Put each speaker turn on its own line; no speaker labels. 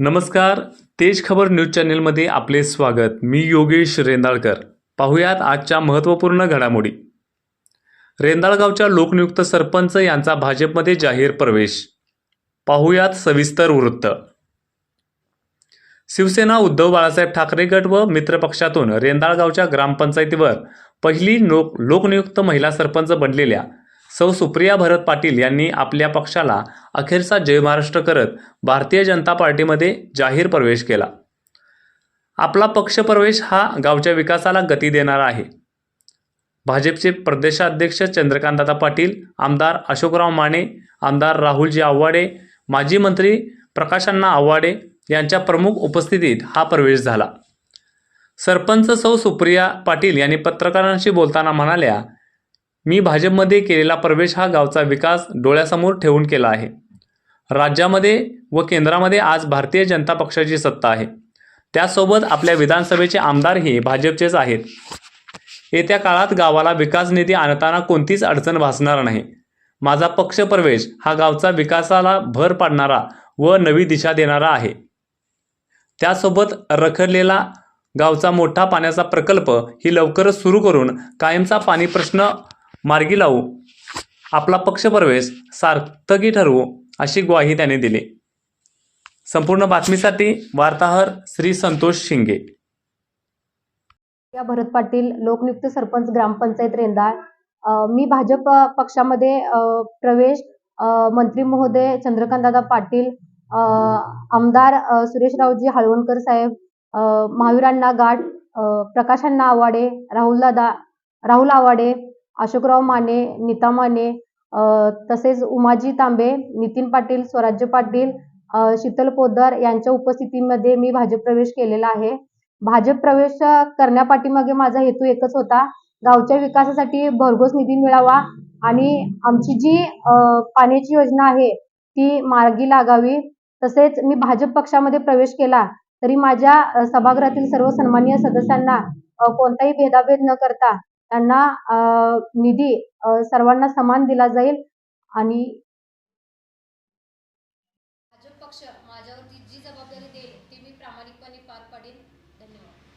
नमस्कार तेज खबर न्यूज चॅनेलमध्ये आपले स्वागत. मी योगेश रेंदाळकर. पाहुयात आजच्या महत्त्वपूर्ण घडामोडी. रेंदाळगावच्या लोकनियुक्त सरपंच यांचा भाजपमध्ये जाहीर प्रवेश. पाहुयात सविस्तर वृत्त. शिवसेना उद्धव बाळासाहेब ठाकरे गट व मित्रपक्षातून रेंदाळगावच्या ग्रामपंचायतीवर पहिली लोक लोकनियुक्त महिला सरपंच बनलेल्या सौ सुप्रिया भरत पाटील यांनी आपल्या पक्षाला अखेरचा जय महाराष्ट्र करत भारतीय जनता पार्टीमध्ये जाहीर प्रवेश केला. आपला पक्षप्रवेश हा गावच्या विकासाला गती देणारा आहे. भाजपचे प्रदेशाध्यक्ष चंद्रकांतदादा पाटील आमदार अशोकराव माने आमदार राहुलजी आव्हाडे माजी मंत्री प्रकाशांना आव्हाडे यांच्या प्रमुख उपस्थितीत हा प्रवेश झाला. सरपंच सौ सुप्रिया पाटील यांनी पत्रकारांशी बोलताना म्हणाल्या मी भाजपमध्ये केलेला प्रवेश हा गावचा विकास डोळ्यासमोर ठेवून केला आहे. राज्यामध्ये व केंद्रामध्ये आज भारतीय जनता पक्षाची सत्ता आहे. त्यासोबत आपल्या विधानसभेचे आमदारही भाजपचेच आहेत. येत्या काळात गावाला विकास निधी आणताना कोणतीच अडचण भासणार नाही. माझा पक्षप्रवेश हा गावचा विकासाला भर पाडणारा व नवी दिशा देणारा आहे. त्यासोबत रखडलेला गावचा मोठा पाण्याचा प्रकल्प ही लवकरच सुरू करून कायमचा पाणी प्रश्न मार्गी लावू. आपला पक्षप्रवेश सार्थकी ठरवू अशी ग्वाही त्याने दिली. संपूर्ण बातमीसाठी वार्ताहर श्री संतोष शिंगे.
या भरत पाटील लोकनियुक्त सरपंच ग्रामपंचायत रेंदाळ. मी भाजप पक्षामध्ये प्रवेश मंत्री महोदय चंद्रकांतदादा पाटील आमदार सुरेशरावजी हळवणकर साहेब महावीरांना गाठ प्रकाशांना आवाडे राहुलदादा राहुल आवाडे अशोकराव माने नीता माने तसेच उमाजी तांबे नितीन पाटील स्वराज्य पाटील शीतल पोद्दार यांच्या उपस्थितीमध्ये मी भाजप प्रवेश केलेला आहे. भाजप प्रवेश करण्यापाठीमागे माझा हेतू एकच होता. गावच्या विकासासाठी भरघोस निधी मिळावा आणि आमची जी पाण्याची योजना आहे ती मार्गी लागावी. तसेच मी भाजप पक्षामध्ये प्रवेश केला तरी माझ्या सभागृहातील सर्व सन्माननीय सदस्यांना कोणताही भेदाभेद न करता त्यांना निधी सर्वांना समान दिला जाईल आणि
भाजप पक्ष माझ्यावरती जी जबाबदारी देईल ती मी प्रामाणिकपणे पार पाडेल धन्यवाद.